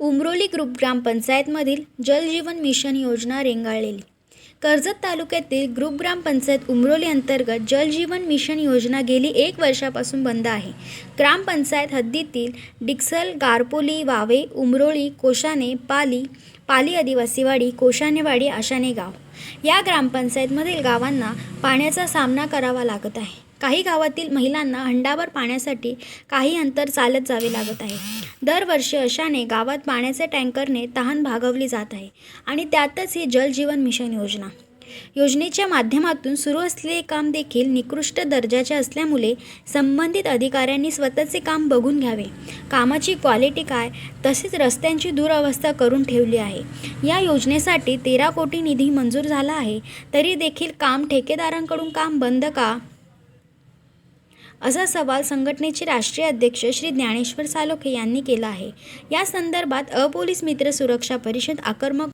Umroli group ग्रामपंचायतमधील जलजीवन mission योजना रेंगाळलेली. कर्जत तालुक्यातील ग्रुप ग्रामपंचायत उमरोली अंतर्गत जलजीवन मिशन योजना गेली एक वर्षापासून बंद आहे. ग्रामपंचायत हद्दीतील डिक्सल गारपोली वावे उमरोळी कोशाने पाली पाली आदिवासीवाडी कोशानेवाडी आशाने गाव. या ग्रामपंचायतमधील गावांना पाण्याचा सामना करावा लागत आहे. काही गावातील महिलांना हंडाभर पाण्यासाठी काही अंतर चालत जावे लागत आहे. दरवर्षी अशाने गावात पाण्याच्या टँकरने तहान भागवली जात आहे आणि त्यातच ही जलजीवन मिशन योजना योजनेच्या माध्यमातून सुरू असलेले काम देखील निकृष्ट दर्जाचे असल्यामुळे संबंधित अधिकाऱ्यांनी स्वतःचे काम बघून घ्यावे. कामाची क्वालिटी काय तसेच रस्त्यांची दुरावस्था करून ठेवली आहे. या योजनेसाठी तेरा कोटी निधी मंजूर झाला आहे तरी देखील काम ठेकेदारांकडून काम बंद का? असा सवाल संघटनेचे राष्ट्रीय अध्यक्ष श्री ज्ञानेश्वर सालोखे यांनी केला आहे. या संदर्भात अपोलीस मित्र सुरक्षा परिषद आक्रमक